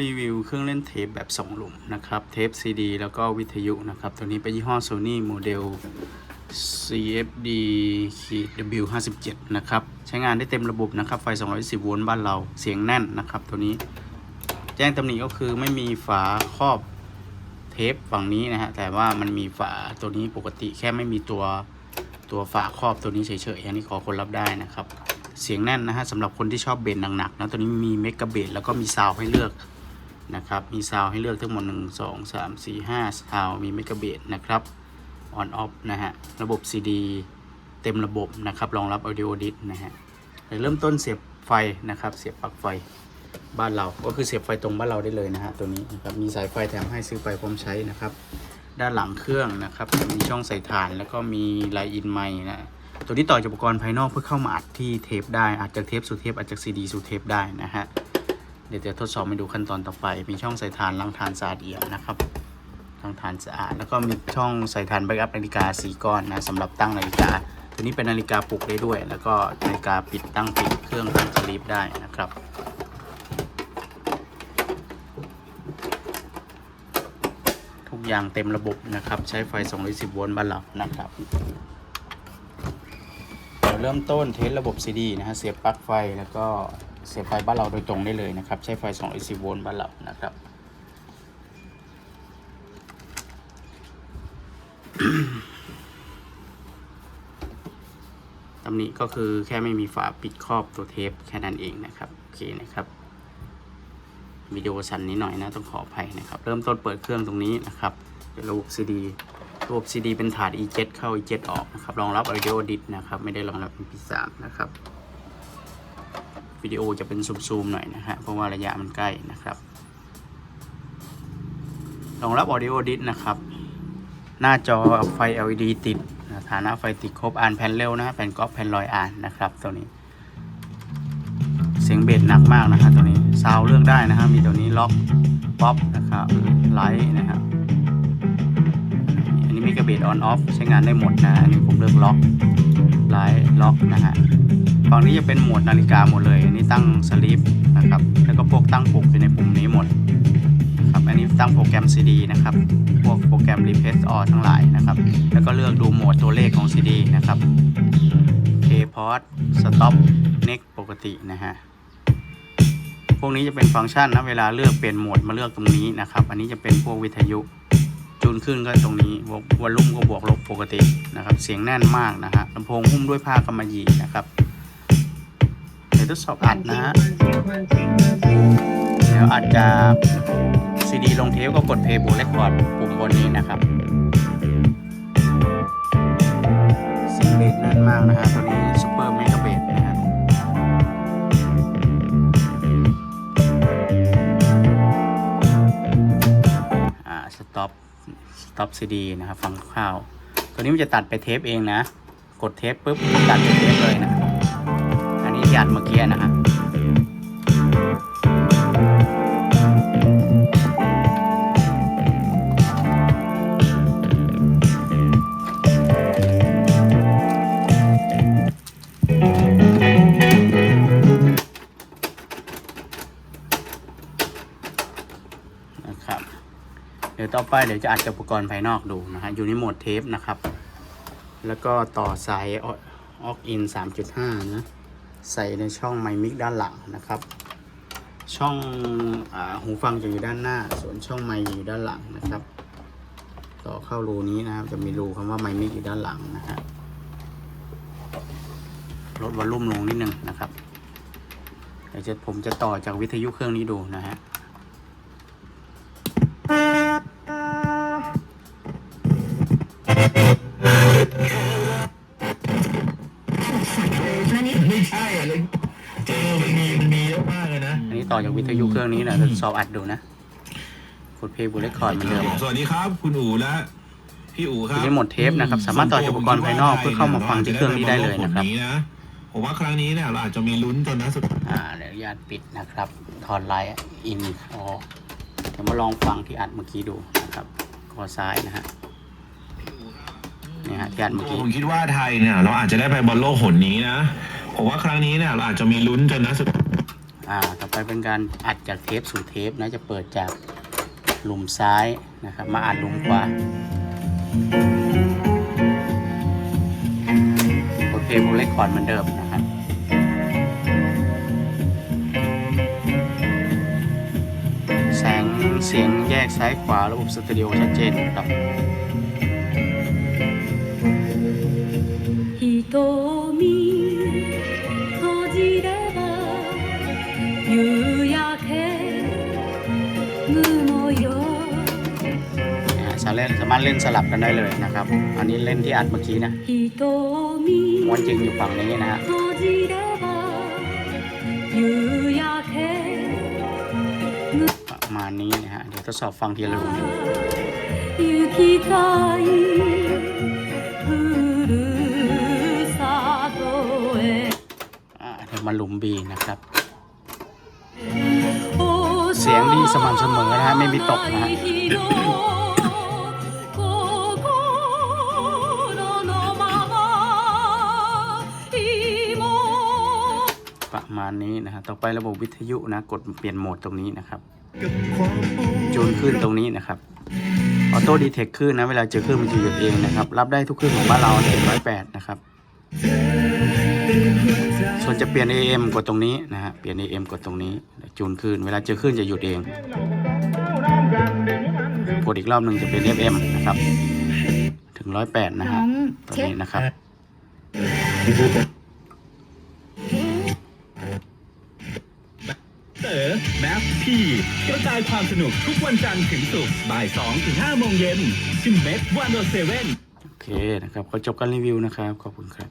รีวิวเครื่องเล่นเทปแบบสองหลุมนะครับ เทป CD แล้วก็วิทยุนะครับ ตัวนี้เป็นยี่ห้อ Sony โมเดล CFD W57 นะครับ ใช้งานได้เต็มระบบนะครับ ไฟ 210 โวลต์บ้านเราเสียงแน่นนะครับ ตัวนี้แจ้งตำหนิก็คือไม่มีฝาครอบเทปฝั่งนี้นะฮะ แต่ว่ามันมีฝาตัวนี้ปกติแค่ไม่มีตัวตัวฝาครอบตัวนี้เฉยๆอันนี้ขอคนรับได้นะครับ เสียงแน่นนะฮะสำหรับคนที่ชอบเบสหนักๆนะตัวนี้มีเมกะเบสแล้วก็มีซาวให้เลือก นะครับ มีซาวให้เลือกทั้งหมด 1 2 3 4 5ซาวมีเมกะเบสนะครับออนออฟนะฮะ ระบบ CD เต็มระบบนะครับ รองรับ Audio d i s นะฮะเดี๋ยวเริ่มต้นเสียบไฟนะครับ เสียบปลั๊กไฟบ้านเรา ก็คือเสียบไฟตรงบ้านเราได้เลยนะฮะ ตัวนี้นะครับ มีสายไฟแถมให้ซื้อไปพร้อมใช้นะครับ ด้านหลังเครื่องนะครับ มีช่องใส่ถ่านแล้วก็มีไลน์อินไมค์นะ ตัวนี้ต่อจากอุปกรณ์ภายนอกเพื่อเข้ามาอัดที่เทปได้ อัดจากเทปสู่เทป อัดจากซีดีสู่เทปได้นะฮะ ดี๋ยวจะทดสอบไปดูขั้นตอนต่อไป มีช่องใส่ฐานล้างฐานสะอาดเอี่ยมนะครับล้างฐานสะอาด แล้วก็มีช่องใส่ฐานแบ็กอัพนาฬิกาสีก้อนนะสำหรับตั้งนาฬิกา ตัวนี้เป็นนาฬิกาปลุกได้ด้วย แล้วก็นาฬิกาปิดตั้งปิดเครื่องตั้งสลีปได้นะครับทุกอย่างเต็มระบบนะครับ ใช้ไฟ 210 โวลต์บ้านเรานะครับเดี๋ยวเริ่มต้นเทสระบบ CD นะฮะเสียบปลั๊กไฟแล้วก็ เสียบไฟบ้านเราโดยตรงได้เลยนะครับ ใช้ไฟ210โวลต์บ้านเรานะครับตำหนิก็คือแค่ไม่มีฝาปิดครอบตัวเทปแค่นั้นเองนะครับ โอเคนะครับวิดีโอสั้นนิดหน่อยนะต้องขออภัยนะครับ เริ่มต้นเปิดเครื่องตรงนี้นะครับเดี๋ยวระบบ CD ระบบ CD เป็นถาด E7 เข้า E7 ออกนะครับรองรับ Audio Disc นะครับ ไม่ได้รองรับ MP3 นะครับ วิดีโอจะเป็นซูมๆหน่อยนะฮะเพราะว่าระยะมันใกล้นะครับรองรับ Audio Disc นะครับ หน้าจอไฟ LED ติดฐานะไฟติดครบอ่านแผ่นเร็วนะฮะแผ่นก๊อปแผ่นลอยอ่านนะครับตัวนี้ เสียงเบสหนักมากนะฮะตัวนี้ซาวเลือกได้นะฮะมีตัวนี้ล็อกป๊อปนะครับไลท์นะครับอันนี้มีกระเบดออนออฟใช้งานได้หมดนะอันนี้ผมเลือกล็อก ไลท์ล็อกนะฮะฝั่งนี้จะเป็นโหมดนาฬิกาหมดเลยอันนี้ตั้งสลีปนะครับแล้วก็พวกตั้งปลุกอยู่ในปุ่มนี้หมดครับอันนี้ตั้งโปรแกรม CD นะครับพวกโปรแกรม Replace All ทั้งหลายนะครับแล้วก็เลือกดูโหมดตัวเลขของ CD นะครับ K pause stop next ปกตินะฮะพวกนี้จะเป็นฟังก์ชันนะเวลาเลือกเปลี่ยนโหมดมาเลือกตรงนี้นะครับ อันนี้จะเป็นพวกวิทยุ จูนขึ้นก็ตรงนี้วอลลุ่มก็บวกลบปกตินะครับ เสียงแน่นมากนะฮะลำโพงหุ้มด้วยผ้ากำมะหยี่นะครับเดี๋ยวทดสอบอัดนะฮะเดี๋ยวอัดจากซีดีลงเทปก็กดเพย์บวกเรคคอร์ดปุ่มบนนี้นะครับเสียงเบสแน่นมากนะฮะตัวนี้ซูเปอร์เมกะเบสนะฮะอ่าสต็อป สต็อปซีดีนะครับฟังคร่าวตัวนี้มันจะตัดไปเทปเองนะ กดเทปปุ๊บตัดไปเทปเลยนะอันนี้ที่อัดเมื่อกี้นะฮะนะครับ ต่อไปเดี๋ยวจะอัดจอุปกรณ์ภายนอกดูนะฮะอยู่ในโหมดเทปนะครับ แล้วก็ต่อสายออกอิน 3.5 นะ ใส่ในช่องไมมิกด้านหลังนะครับ ช่องอหูฟังจะอยู่ด้านหน้า ส่วนช่องไมอยู่ด้านหลังนะครับ ต่อเข้ารูนี้นะครับ จะมีรูคำว่าไมมิกอยู่ด้านหลังนะฮะลดวอลลุ่มลงนิดนึงนะครับเดี๋ยวจะผมจะต่อจากวิทยุเครื่องนี้ดูนะฮะ จากวิทยุเครื่องนี้นะทดสอบอัดดูนะกดเพย์บูเลคคอร์ดเหมือนเดิมสวัสดีครับคุณอู๋และพี่อู๋ครับอยู่ในโหมดเทปนะครับ สามารถต่อจากอุปกรณ์ภายนอกเพื่อเข้ามาฟังที่เครื่องนี้ได้เลยนะครับผมว่าครั้งนี้เนี่ยเราอาจจะมีลุ้นจนนะสุดอ่าเดี๋ยวอนุญาตปิดนะครับถอดไลน์อินออกเดี๋ยวมาลองฟังที่อัดเมื่อกี้ดูนะครับคอซ้ายนะฮะนี่ฮะที่อัดเมื่อกี้ผมคิดว่าไทยเนี่ยเราอาจจะได้ไปบอลโลกหนนี้นะผมว่าครั้งนี้เนี่ยเราอาจจะมีลุ้นจนนะสุด อ่า ต่อไปเป็นการอัดจากเทปสู่เทปนะ จะเปิดจากหลุมซ้ายนะครับ มาอัดหลุมขวาโอเคผมเล่นคอร์ดเหมือนเดิมนะครับแสงเสียงแยกซ้ายขวาระบบสเตอริโอชัดเจนครับ瞳ามารถเล่นสลับกันได้เลยนะครับ อันนี้เล่นที่อัดเมื่อกี้นะวันจริงอยู่ฝั่งนี้นะฮะประมาณนี้นะฮะ เดี๋ยวทดสอบฟังทีละรูดูเดี๋ยวมาหลุมบีนะครับ เสียงดีสม่ำเสมอนะฮะ ไม่มีตกนะฮะ นี้นะฮะต่อไประบบวิทยุนะ กดเปลี่ยนโหมดตรงนี้นะครับกับความปูจูนขึ้นตรงนี้นะครับออโต้ดีเทคขึ้นนะเวลาเจอขึ้นมันจะหยุดเองนะครับ รับได้ทุกขึ้นของบ้านเรา108 นะครับ ส่วนจะเปลี่ยน AM กดตรงนี้นะฮะเปลี่ยน AM กดตรงนี้ จูนขึ้น เวลาเจอขึ้นจะหยุดเองกดอีกรอบหนึ่งจะเป็น FM นะครับ ถึง 108 นะฮะตรงนี้นะครับ เต๋ อแมฟพีกระจายความสนุกทุกวันจันทร์ถึงศุกร์บ่าย2ถึง5โมงเย็นชิมเม็ดวันโอเซเว่นโอเคนะครับขอจบการรีวิวนะครับ ขอบคุณครับ